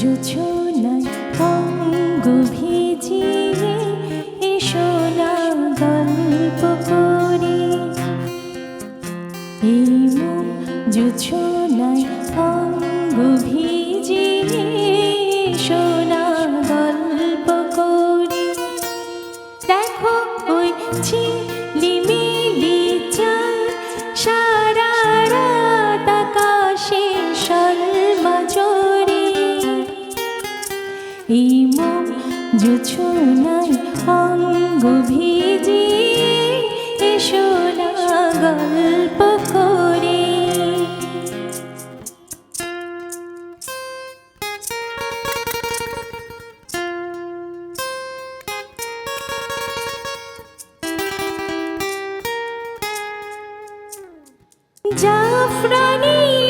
জোছনায় অঙ্গ ভিজিয়ে এসো না গল্প করি। এই মুখ জোছনায় অঙ্গ ভিজিয়ে এসো না গল্প করি। দেখো ওই ছি এই মন জুছনায় অঙ্গ ভিজিয়ে এসো না গল্প করে। জাফরানি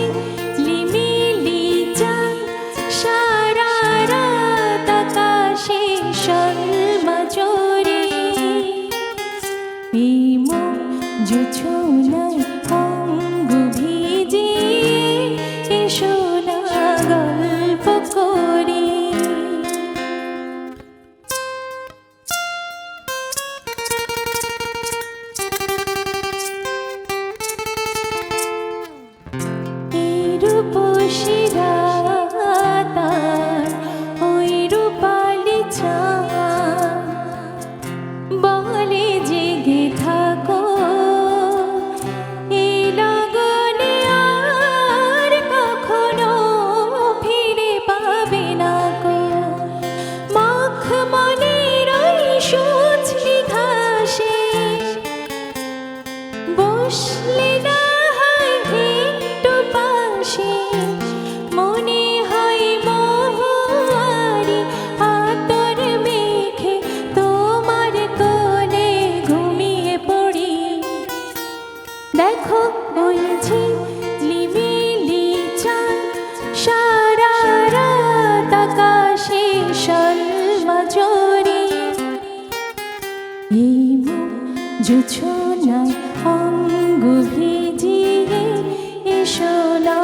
দেখো ওই ঝিলিমিলি চাঁদ, সারা রাত আকাশে শর্মা জোরে। এই না অঙ্গ ভিজিয়ে এসো না